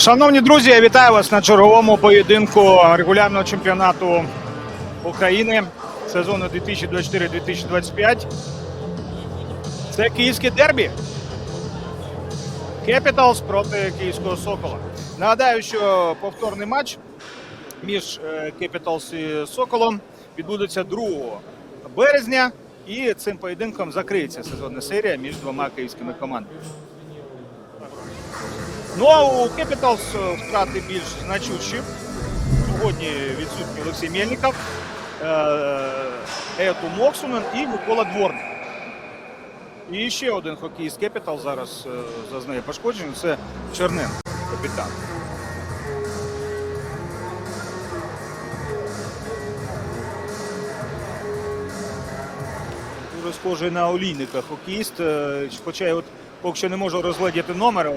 Шановні друзі, я вітаю вас на черговому поєдинку регулярного чемпіонату України сезону 2024-2025. Це київське дербі. Кепіталс проти київського Сокола. Нагадаю, що повторний матч між Кепіталс і Соколом відбудеться 2 березня. І цим поєдинком закриється сезонна серія між двома київськими командами. Ну а у Кепіталс втрати більш значущі. Сьогодні відсутній Олексій Мельников, е, Ету Моксунен і Микола Дворник. І ще один хокеїст Кепітал зараз е, зазнає пошкоджень. Це Чернен, капітан. Дуже схожий на олійника хокеїст, е, хоча от поки що не можу розглядіти номер.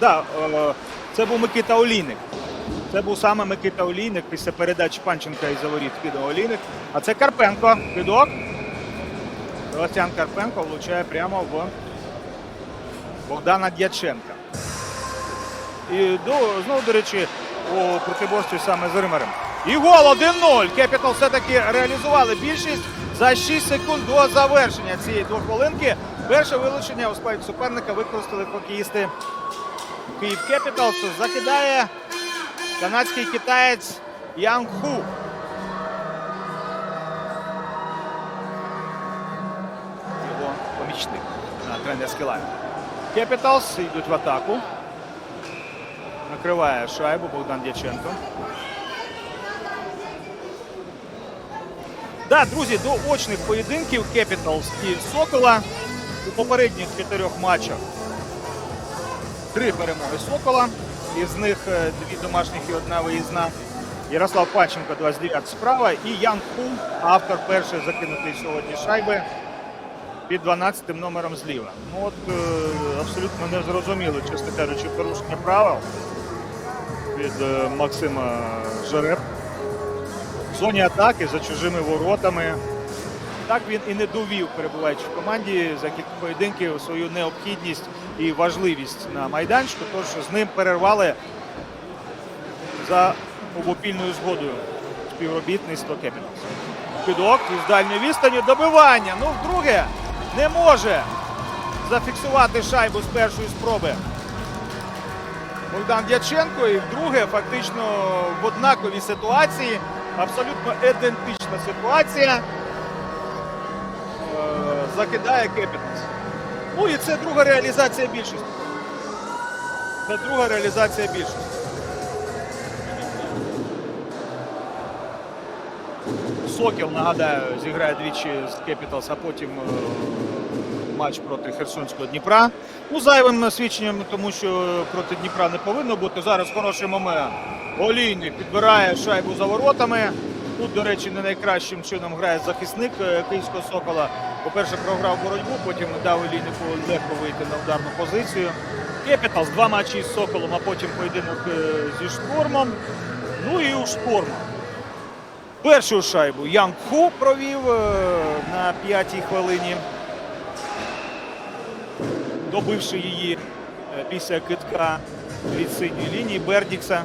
да, е, це був Микита Олійник. Це був саме Микита Олійник після передачі Панченка із заворіт кидав Олійник. А це Карпенко. Кидок. Себастьян Карпенко влучає прямо в Богдана Дяченка. І знову, до речі, у протиборстві саме з Римером. І гол 1-0. Кепітал все-таки реалізували більшість за 6 секунд до завершення цієї двохвилинки. Перше вилучення у складі суперника використали хокеїсти Київ Кепіталс. Закидає канадський китаєць Янг Ху. Його помічник на тренерській лаві. Кепіталс йдуть в атаку. Накриває шайбу Богдан Дяченко. Да, друзі, до очних поєдинків Кепіталс і Сокола у попередніх чотирьох матчах три перемоги Сокола. Із них е, дві домашніх і одна виїзна. Ярослав Паченко 29 справа і Ян Ху, автор першої закинутої сьогодні шайби під 12 номером зліва. Ну от е, абсолютно не зрозуміло, чесно кажучи, порушення правил від е, Максима Жереб. В зоні атаки за чужими воротами. Так він і не довів, перебуваючи в команді за кілька поєдинків свою необхідність і важливість на майданчику, тож з ним перервали за обопільною згодою співробітництво Кепіталс. Підок із дальньої відстані добивання. Ну, вдруге не може зафіксувати шайбу з першої спроби. Богдан Дяченко і вдруге фактично в однаковій ситуації. Абсолютно ідентична ситуація. Е, Закидає Кепіталс. Ну і це друга реалізація більшості. Це друга реалізація більшості. Сокіл, нагадаю, зіграє двічі з Кепіталс, а потім е, матч проти Херсонського Дніпра. Ну, зайвим свідченням, тому що проти Дніпра не повинно бути. Зараз хороший момент. Олійний підбирає шайбу за воротами. Тут, до речі, не найкращим чином грає захисник е, Київського Сокола. По-перше, програв боротьбу, потім дав Олійнику легко вийти на ударну позицію. Кепіталс два матчі із Соколом, а потім поєдинок е, зі штурмом. Ну і у штурму. Першу шайбу Янг Ху провів е, на п'ятій хвилині, добивши її після китка від синьої лінії Бердікса.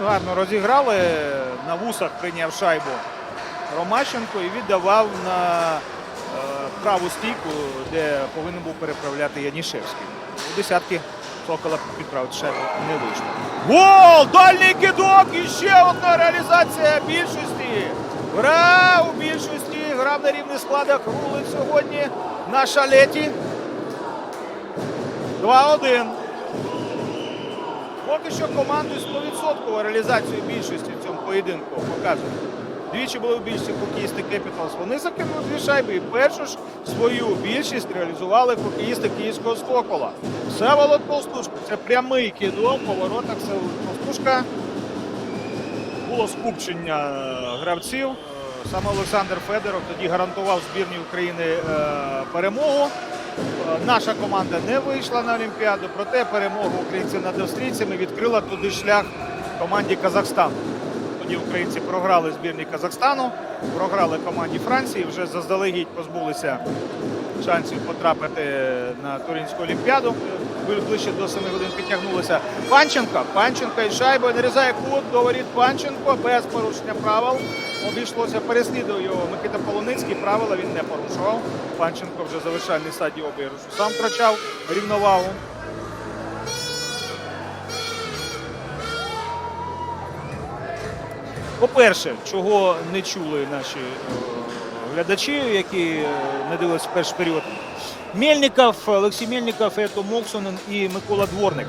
Ну, Гарно розіграли. На вусах прийняв шайбу Ромащенко і віддавав на е, праву стійку, де повинен був переправляти Янішевський. У десятки Сокола підправити шайбу не вийшло. Гол! Дальній кидок! І ще одна реалізація більшості. Гра у більшості. Грав на рівних складах. Рулить сьогодні на шалеті. 2-1. Поки що команду 100% реалізацію більшості поєдинку показує. Двічі були в більшості хокеїсти Кепіталс. Вони закинули дві шайби і першу ж свою більшість реалізували хокеїсти Київського Сокола. Всеволод Толстушко. Це прямий кидок по воротах Всеволод Толстушка. Було скупчення е, гравців. Е, Саме Олександр Федоров тоді гарантував збірній України е, перемогу. Наша команда не вийшла на Олімпіаду, проте перемогу українців над австрійцями відкрила туди шлях команді Казахстану. Раунді українці програли збірній Казахстану, програли команді Франції, вже заздалегідь позбулися шансів потрапити на Туринську Олімпіаду. Ближче до 7 годин підтягнулися. Панченко. Панченко із шайбою нарізає кут до воріт Панченко без порушення правил. Обійшлося, переслідував його Микита Полуницький. Правила він не порушував. Панченко вже завершальний стадії обіграшу сам втрачав рівновагу. По-перше, чого не чули наші е, глядачі, які е, не дивилися перший період. Мельников, Олексій Мельников, Ето Моксонен і Микола Дворник.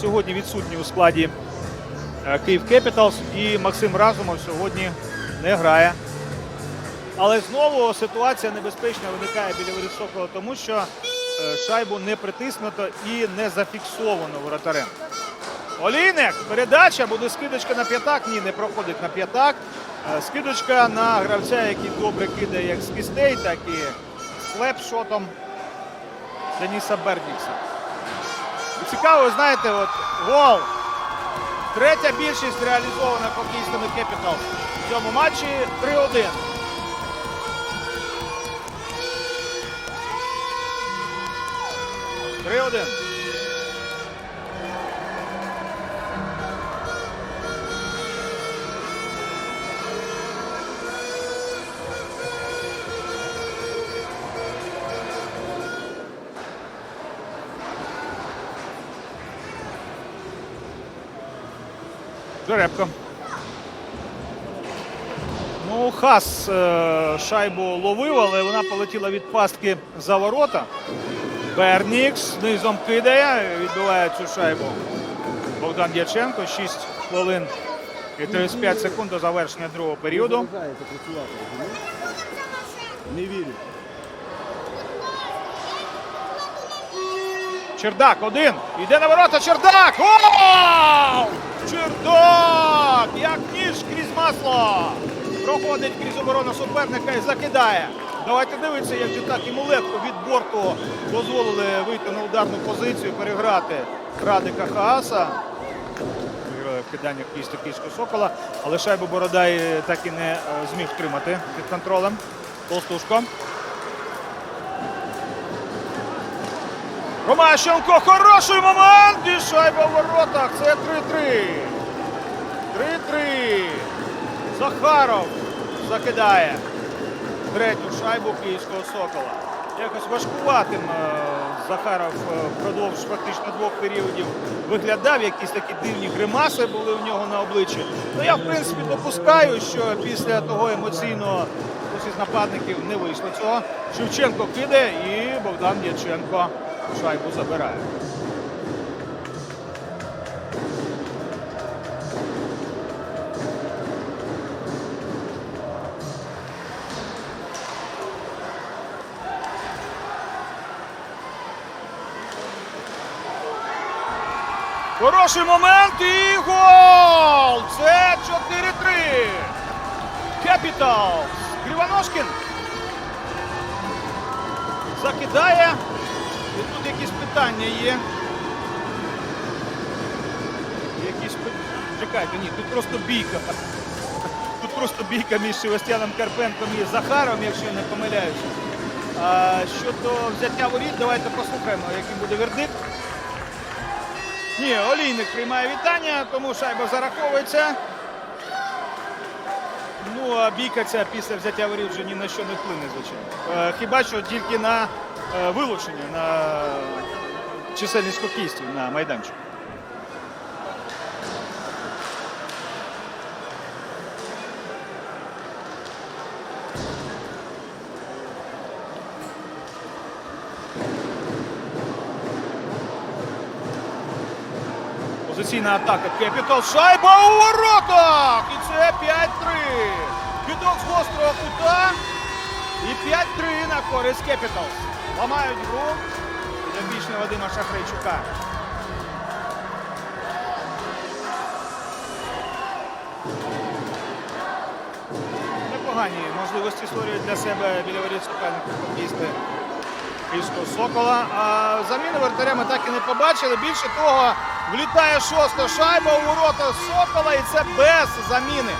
Сьогодні відсутні у складі е, Київ Кепіталс і Максим Разумов сьогодні не грає. Але знову ситуація небезпечна виникає біля воріт тому що шайбу не притиснуто і не зафіксовано воротарем. Олійник, передача, буде скидочка на п'ятак. Ні, не проходить на п'ятак. Е, Скидочка на гравця, який добре кидає як з кістей, так і з лепшотом Деніса Бердікса. І цікаво, знаєте, от гол. Третя більшість реалізована хокеїстами Кепітал в цьому матчі 3-1. Три один. Жеребко. Ну, Хас е, шайбу ловив, але вона полетіла від пастки за ворота. Бернікс низом кидає, відбиває цю шайбу. Богдан Дяченко. 6 хвилин і 35 секунд до завершення другого періоду. Не вірю. Чердак один. Йде на ворота. Чердак! Гол! Чердак! Як ніж крізь масло! Проходить крізь оборону суперника і закидає. Давайте дивитися, як же так йому легко від борту дозволили вийти на ударну позицію, переграти Радика Хааса. Виграли в Київського Сокола, але шайбу Бородай так і не е, зміг втримати під контролем. Толстушко. Ромащенко, хороший момент! І шайба в воротах. Це 3-3. 3-3. Захаров закидає третю шайбу київського Сокола. Якось важкуватим е, Захаров е, впродовж фактично двох періодів виглядав. Якісь такі дивні гримаси були в нього на обличчі. Ну я в принципі допускаю, що після того емоційного хтось із нападників не вийшло цього. Шевченко кидає і Богдан Дяченко шайбу забирає. Хороший момент і гол! Це 4-3. Кепітал. Кривоножкін закидає. І тут якісь питання є. Якісь Чекайте, ні, тут просто бійка. Тут просто бійка між Севастьяном Карпенком і Захаром, якщо я не помиляюся. А щодо взяття воріт, давайте послухаємо, який буде вердикт. Ні, Олійник приймає вітання, тому шайба зараховується. Ну, а бійка ця після взяття воріт вже ні на що не вплине, звичайно. Е, Хіба що тільки на е, вилучення, на чисельність хокеїстів на майданчику. Позиційна атака Кепітал. Шайба у воротах! І це 5-3. Кидок з гострого кута. І 5-3 на користь Кепітал. Ламають гру. Підопічний Вадима Шахрейчука. Непогані можливості створюють для себе біля воріт хокеїсти Київського Сокола. А заміни вратаря ми так і не побачили. Більше того, Влітає шоста шайба у ворота Сокола, і це без заміни.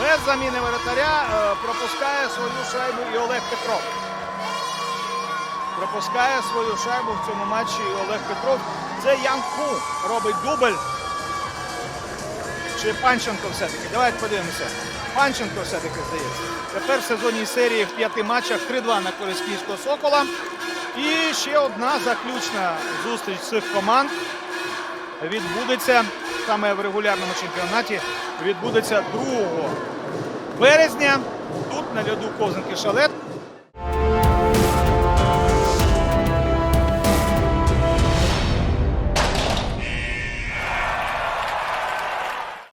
Без заміни воротаря е, пропускає свою шайбу і Олег Петров. Пропускає свою шайбу в цьому матчі і Олег Петров. Це Ян Ху робить дубль. Чи Панченко все-таки? Давайте подивимося. Панченко все-таки здається. Тепер в сезонній серії в п'яти матчах 3-2 на користь Київського Сокола. І ще одна заключна зустріч цих команд відбудеться саме в регулярному чемпіонаті. Відбудеться 2 березня. Тут на льоду Ковзанки Шалет